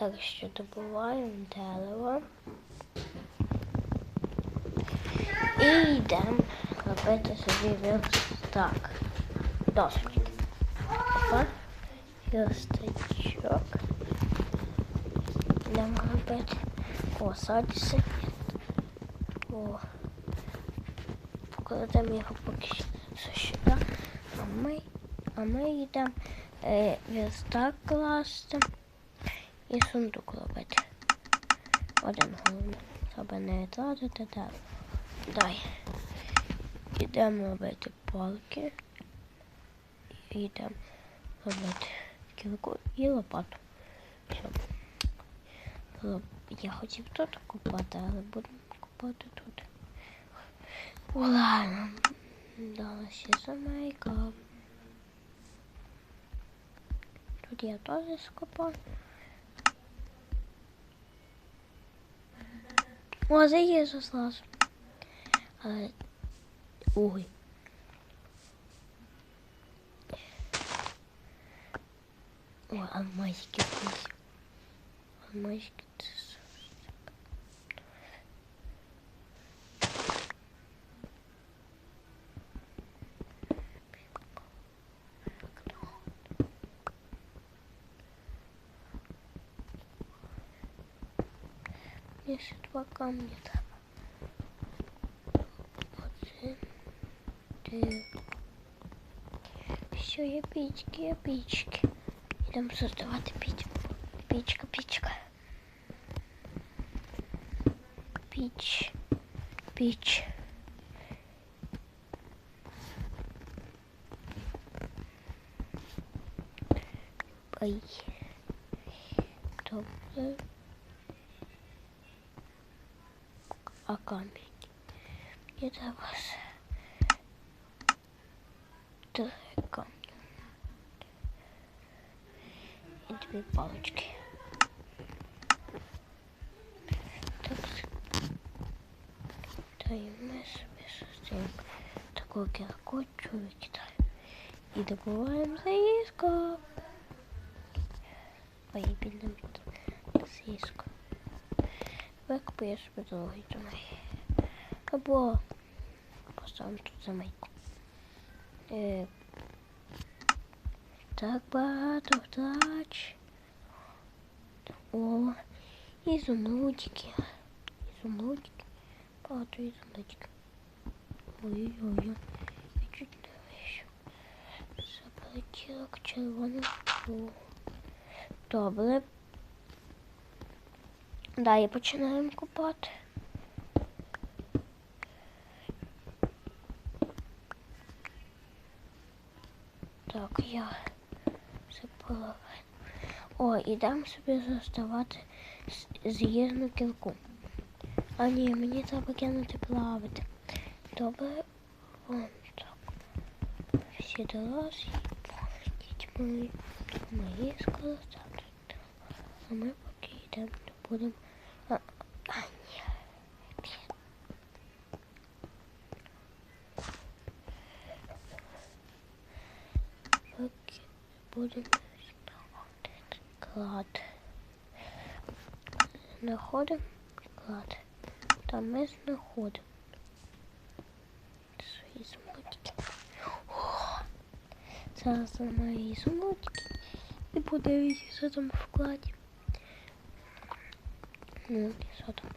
Так що добуваємо дерево. І йдемо робити собі верстак. Досить. Опа. Верстачок. Йдемо робити. О, садіси. О. Покладемо його поки що сюди. А ми, а ми йдемо е, верстак класти І сундук робити. Один головне, щоб не тратити дерево. Дай. Йдемо робити палки. І йдемо робити кілку і лопату. Було- я хотів тут купати, але будемо купати тут. Ладно. Дала ще замейка. Тут я теж скопав. О, заїжджу зразу. Але... Ой. О, алмазики якісь. Алмазики це що? Мне ще два камня треба. Один, три. Все, є пічки, є пічки. Йдемо создавати піч. Пічка, пічка. Піч. Піч. Ай. Добре. А камінь. Мені треба ж три камні. І дві палички. Так. Та й ми собі создаємо таку кірку викидаємо. І добуваємо заїзку. Ой, підемо заїзку. Викупуєш собі другий домой. Або поставимо тут замейку. Е, так багато втрач. О, ізумрудики. Ізумрудики. Багато ізумрудиків. Ой-ой-ой. Я чуть не вийшов. Заплатілок червоних. О. Добре. Далі починаємо купати. Так, я половину. О, ідемо собі заставати з'їзну кілку. А ні, мені треба кинути плавати. Добре, вон так. Всі дорослі, дітьми, мої складати. А ми поки йдемо, будемо. А, а ні. Знаходити клад. Знаходимо клад. Там ми знаходимо свої. О, Зараз її сумочки і подивіться, що там в вкладі. Ну, що там?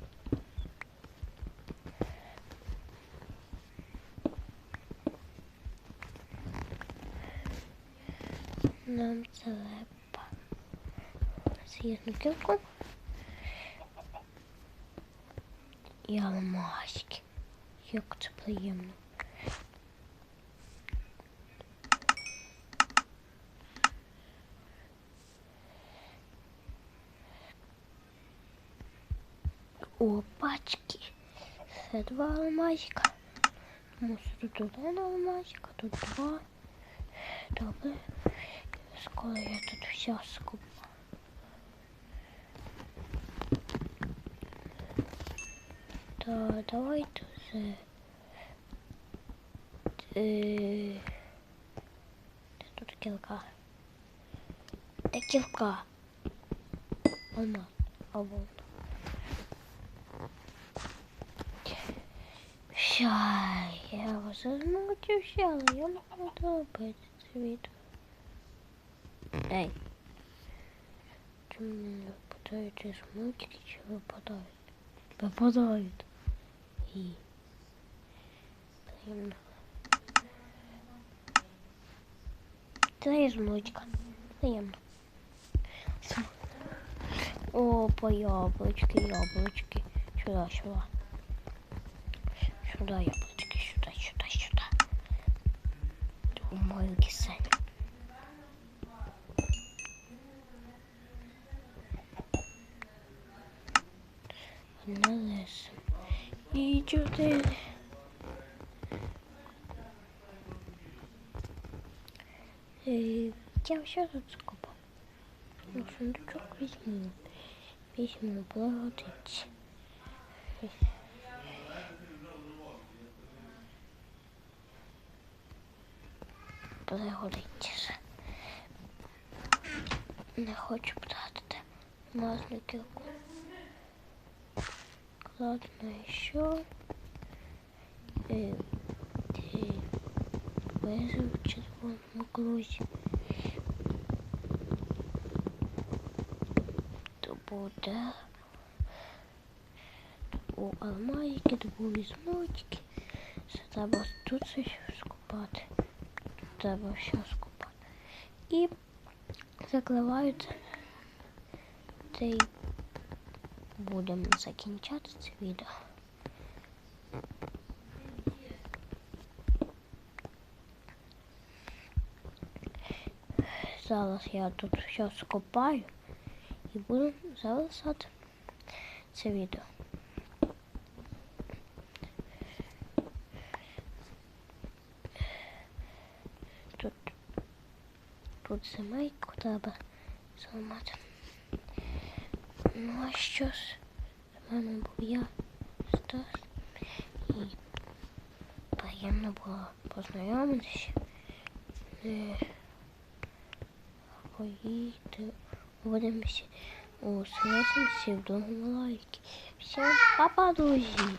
Нам треба з'їзну кілку і алмазки. Як це приємно. О, пачки. Це два алмазика. Що тут один алмазик, а тут два. Добре. Скоро я тут все скуплю. То давайте вже. Е, Де тут кілка? Де кілка? Алмаз. А вон. Щай, я вас замучився, але я не буду робити це відео. Ей. Чи мені не випадають із мультики, чи випадають? Випадають. І. Приємно. Це із мультика. Приємно. Опа, яблочки, яблочки. Сюда, сюда. Сюда яблочки, сюда, сюда, сюда. В мою Лиса. І чотири. Е, Я все тут скопав. Ну, сундучок візьму. Візьму, пригодиться. Пригодиться. Не хочу втратити власну кілку. Ладно, еще. Э, ты вызов в червоному крузі. То буде. У алмазики, то був візьмочки. Це треба тут все скупати. Тут треба все скупати. І закривають цей будемо закінчати це відео. Зараз я тут все скопаю і буду залишати це відео. Тут, тут земельку треба зламати. Ну а що ж, з вами був я, Стас, і приємно було познайомитися. Поїдьте, увидимося у сенсі в другому лайки. Всім па-па, друзі!